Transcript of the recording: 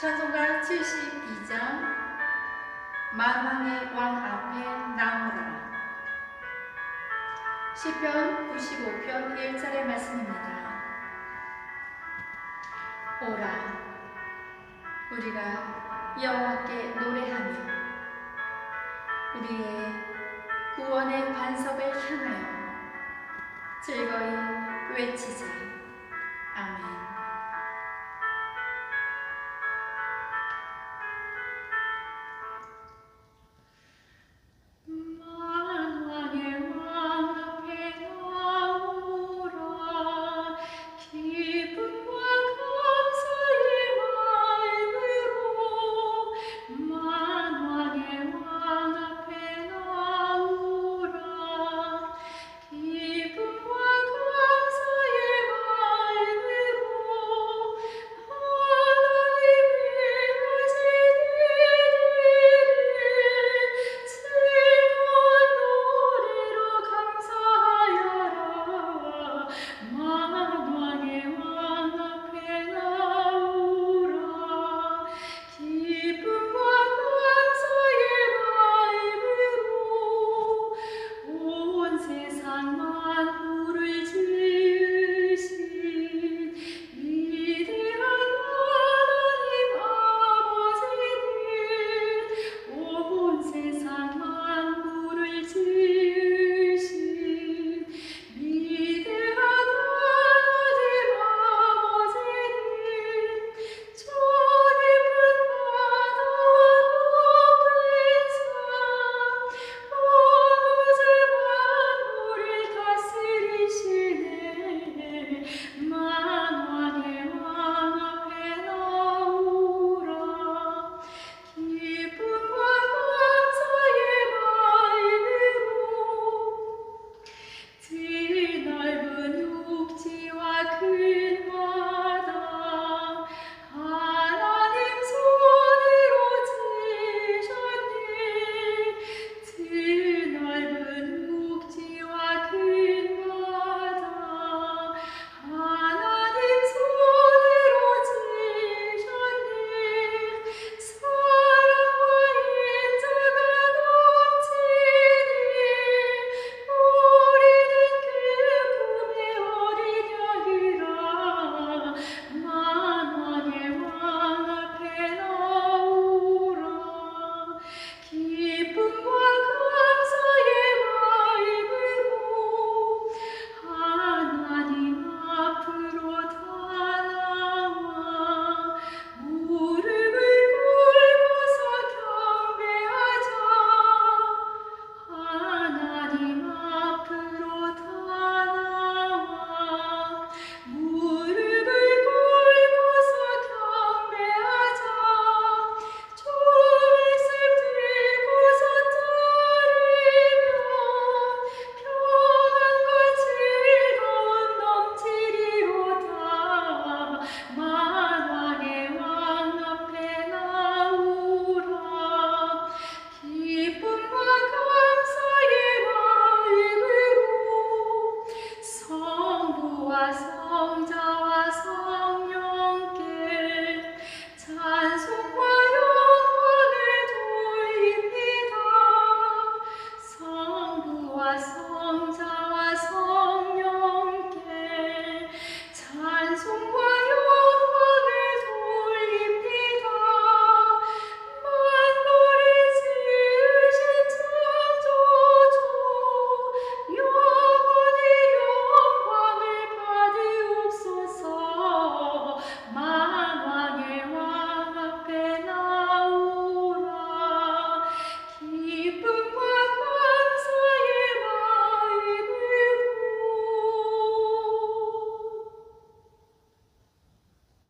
찬송가 72장 만왕의 왕 앞에 나오라 시편 95편 1절의 말씀입니다. 오라 우리가 여호와께 노래하며 우리의 구원의 반석을 향하여 즐거이 외치자. 아멘.